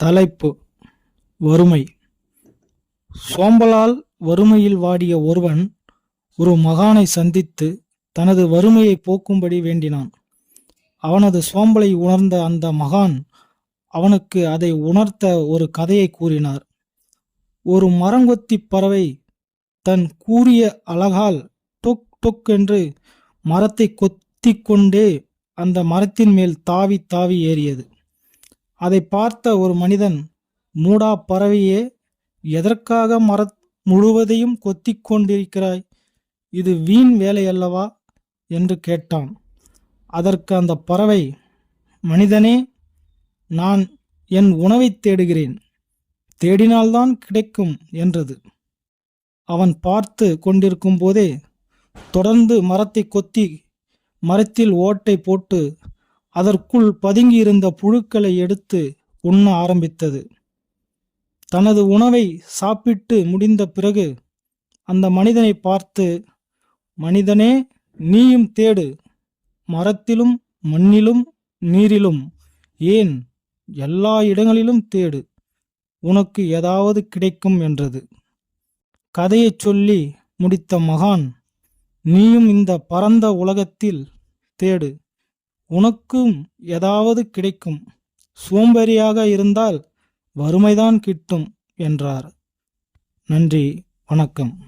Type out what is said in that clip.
தலைப்பு. வறுமை. சோம்பலால் வறுமையில் வாடிய ஒருவன் ஒரு மகானை சந்தித்து தனது வறுமையை போக்கும்படி வேண்டினான். அவனது சோம்பலை உணர்ந்த அந்த மகான் அவனுக்கு அதை உணர்த்த ஒரு கதையை கூறினார். ஒரு மரங்கொத்தி பறவை தன் கூறிய அழகால் டொக் டொக் என்று மரத்தை கொத்தி கொண்டே அந்த மரத்தின் மேல் தாவி தாவி ஏறியது. அதை பார்த்த ஒரு மனிதன் மூடா பறவையே எதற்காக மர முழுவதையும் கொத்தி கொண்டிருக்கிறாய்? இது வீண் வேலையல்லவா என்று கேட்டான். அதற்கு அந்த பறவை மனிதனே நான் என் உணவைத் தேடுகிறேன். தேடினால்தான் கிடைக்கும் என்றது. அவன் பார்த்து கொண்டிருக்கும் போதே தொடர்ந்து மரத்தை கொத்தி மரத்தில் ஓட்டை போட்டு அதற்குள் பதுங்கியிருந்த புழுக்களை எடுத்து உண்ண ஆரம்பித்தது. தனது உணவை சாப்பிட்டு முடிந்த பிறகு அந்த மனிதனை பார்த்து மனிதனே நீயும் தேடு. மரத்திலும் மண்ணிலும் நீரிலும் ஏன் எல்லா இடங்களிலும் தேடு. உனக்கு ஏதாவது கிடைக்கும் என்றது. கதையைச் சொல்லி முடித்த மகான் நீயும் இந்த பரந்த உலகத்தில் தேடு. உனக்கும் ஏதாவது கிடைக்கும். சோம்பேறியாக இருந்தால் வறுமைதான் கிட்டும் என்றார். நன்றி வணக்கம்.